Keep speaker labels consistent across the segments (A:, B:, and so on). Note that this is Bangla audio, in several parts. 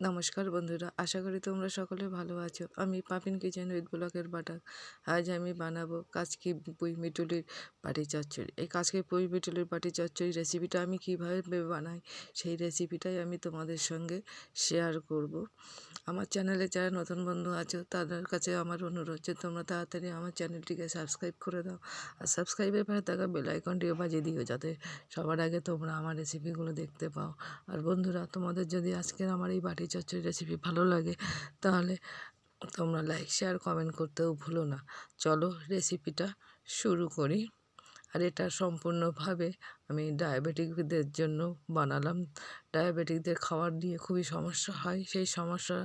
A: নমস্কার বন্ধুরা, আশা করি তোমরা সকলে ভালো আছো। আমি পাপিন কিচেন উইথ ব্লকের বাটার আজ আমি বানাবো কাচকি পুঁই মিটুলির বাটি চচ্চড়ি। এই কাচকি পুঁই মিটুলির বাটি চচ্চড়ি রেসিপিটা আমি কীভাবে বানাই, সেই রেসিপিটাই আমি তোমাদের সঙ্গে শেয়ার করব। আমার চ্যানেলে যারা নতুন বন্ধু আছো, তাদের কাছে আমার অনুরোধ যে তোমরা তাড়াতাড়ি আমার চ্যানেলটিকে সাবস্ক্রাইব করে দাও। আর সাবস্ক্রাইবের পরে থাকা বেল আইকনটিও বাজিয়ে দিও, যাতে সবার আগে তোমরা আমার রেসিপিগুলো দেখতে পাও। আর বন্ধুরা, তোমাদের যদি আজকের আমার এই বাটি চচ্চড়ি রেসিপি ভালো লাগে, তাহলে তোমরা লাইক শেয়ার কমেন্ট করতেও ভুলো না। চলো রেসিপিটা শুরু করি। আর এটা সম্পূর্ণভাবে আমি ডায়াবেটিকদের জন্য বানালাম। ডায়াবেটিকদের খাবার দিয়ে খুবই সমস্যা হয়। সেই সমস্যা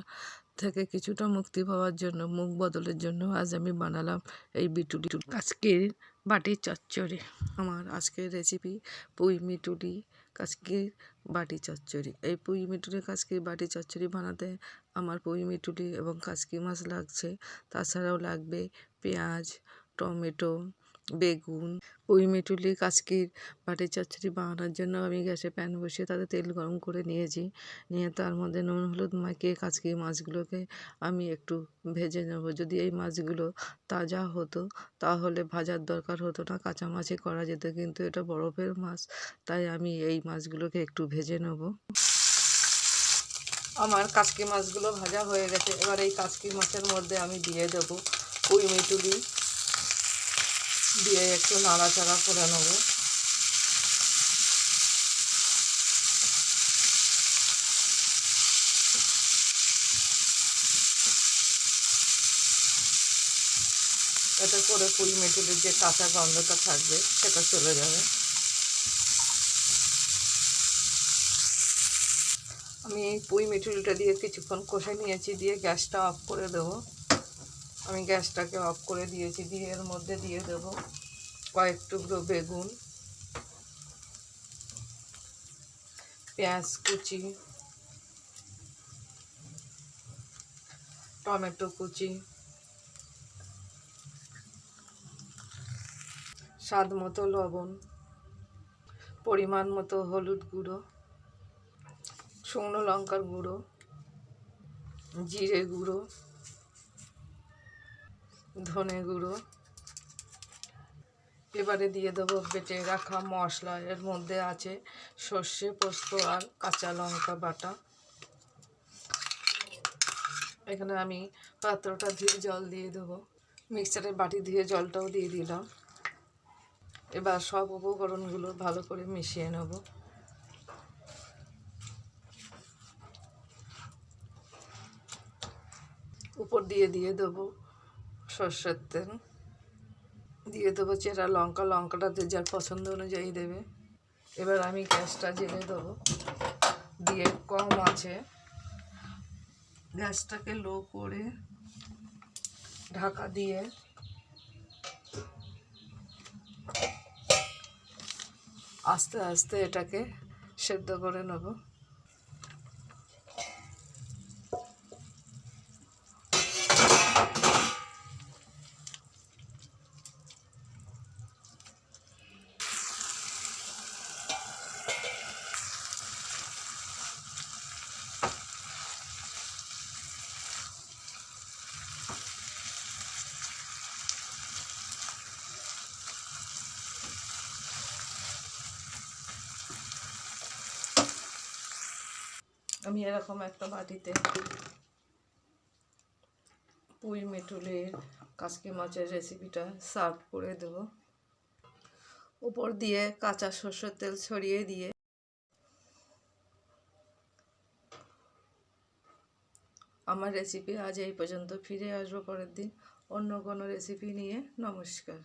A: থেকে কিছুটা মুক্তি পাওয়ার জন্য, মুখ বদলের জন্য আজ আমি বানালাম এই বিটুলি। আজকের বাটি চচ্চড়ি। আমার আজকের রেসিপি পুঁই মিটুলি কাজকির বাটি চচ্চড়ি। এই পুঁই মিটুলি কাজকির বাটি চচ্চড়ি বানাতে? আমার পুঁই মিটুলি এবং কাজকি মাছ লাগছে? তাছাড়াও লাগবে পেঁয়াজ, টমেটো বেগুন পুঁই মেটুলি, কাচকির বাটি, চচ্চড়ি বানানোর জন্য আমি গ্যাসে প্যান বসিয়ে তাতে তেল গরম করে নিয়েছি। নিয়ে তার মধ্যে নুন, হলুদ মাখিয়ে কাচকি মাছগুলোকে আমি একটু ভেজে নেব। যদি এই মাছগুলো তাজা হতো, তাহলে ভাজার দরকার হতো না কাঁচা মাছে করা যেত। কিন্তু এটা বরফের মাছ, তাই আমি এই মাছগুলোকে একটু ভেজে নেব। আমার কাচকি মাছগুলো ভাজা হয়ে গেছে। এবার এই কাচকি মাছের মধ্যে আমি দিয়ে দেবো পুঁই মিটুলি দিয়ে একটু নাড়াচাড়া করে নেব। এতে করে পুঁই মেটুলির যে কাঁচা গন্ধটা থাকবে, সেটা চলে যাবে। আমি পুঁই মিঠুলিটা দিয়ে কিছুক্ষণ কষে নিয়েছি, দিয়ে গ্যাসটা অফ করে দেবো। আমি গ্যাসটাকে অফ করে দিয়েছি, দিয়ে এর মধ্যে দিয়ে দেব কয়েক টুকরো বেগুন, পেঁয়াজ কুচি, টমেটো কুচি, স্বাদ মতো লবণ, পরিমাণ মতো হলুদ গুঁড়ো, শুকনো লঙ্কার গুঁড়ো, জিরে গুঁড়ো ধনে গুঁড়ো। এবারে দিয়ে দেবো বেটে রাখা মশলা। এর মধ্যে আছে সর্ষে পোস্ত আর কাঁচা লঙ্কা বাটা। এখানে আমি পাত্রটা ধুয়ে জল দিয়ে দেবো। মিক্সারের বাটি ধুয়ে জলটাও দিয়ে দিলাম। এবার সব উপকরণগুলো ভালো করে মিশিয়ে নেব। উপর দিয়ে দিয়ে দেবো সর্ষের তেল। দিয়ে দেবো চেরা লঙ্কা, লঙ্কাটা যে যার পছন্দ অনুযায়ী দেবে। এবার আমি গ্যাসটা জেলে দেবো। দিয়ে কম আছে। গ্যাসটাকে লো করে ঢাকা দিয়ে আস্তে আস্তে এটাকে সেদ্ধ করে নেব। আমি এরকম একটা বাটিতে পুঁই মেটুলের কাসকি মাছের রেসিপিটা সার্ভ করে দেব। উপর দিয়ে কাঁচা সর্ষের তেল ছড়িয়ে দিয়ে আমার রেসিপি আজ এই পর্যন্ত। ফিরে আসব পরের দিন অন্য কোনো রেসিপি নিয়ে। নমস্কার।